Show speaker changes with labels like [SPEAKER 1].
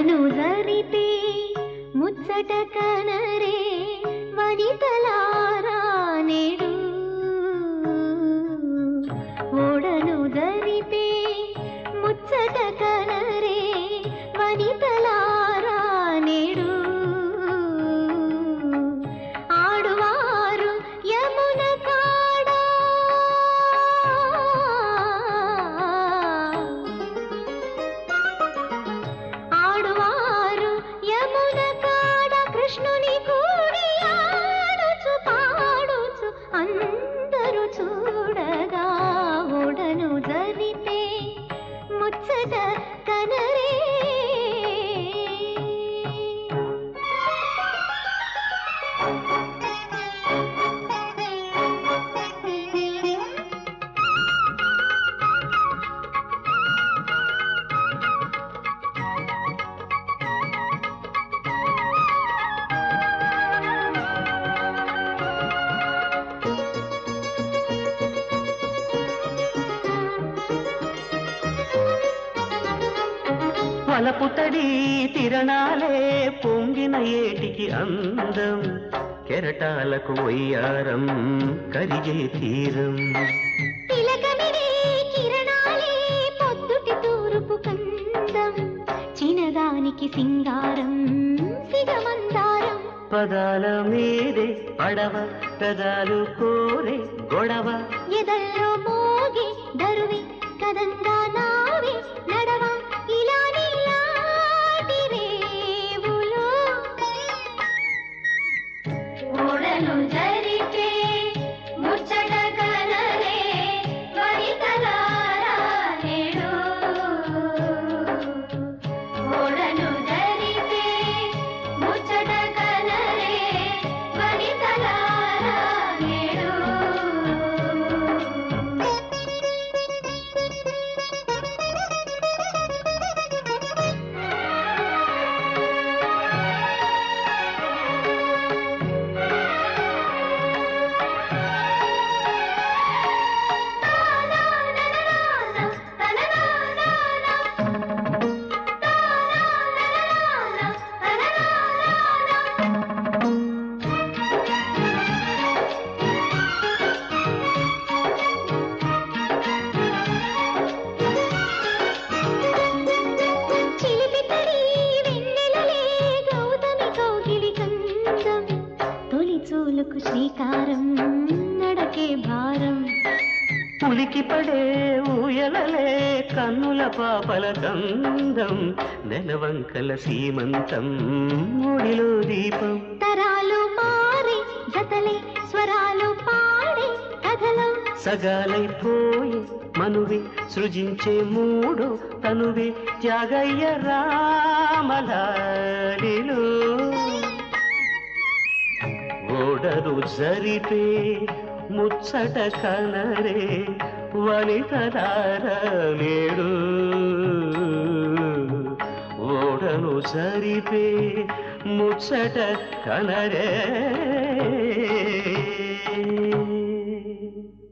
[SPEAKER 1] ఓడను జరిపే ముచ్చట కనరే వనితలారా నేడు ఓడను జరి అందరూ చూడగా
[SPEAKER 2] వలపుతడి తిరణాలే పొంగిన ఏటికి అందం. కెరటాలకు వయ్యారం కరిగే తీరం.
[SPEAKER 1] చిన్నదానికి సింగారం సిగమందారం.
[SPEAKER 2] పదాల మీదే పడవ పెదాలు కోరే గొడవ.
[SPEAKER 1] ఎదల్లో చూలుకు శ్రీకారం నడకే భారం.
[SPEAKER 2] పులికి పడే ఊయలలే కన్నుల పాపల కందం నెలవంకల సీమంతం ఒడిలో దీపం.
[SPEAKER 1] తరాలు మారి జతలే స్వరాలు పాడే కథలో.
[SPEAKER 2] సగాలైపోయి మనువి సృజించే మూడో తనువి త్యాగయ్య రామలాలిలో. ఓడరు జరిపే ముచ్చట కనరే వనితలార నేడు. ఓడను జరిపే ముచ్చట కనరే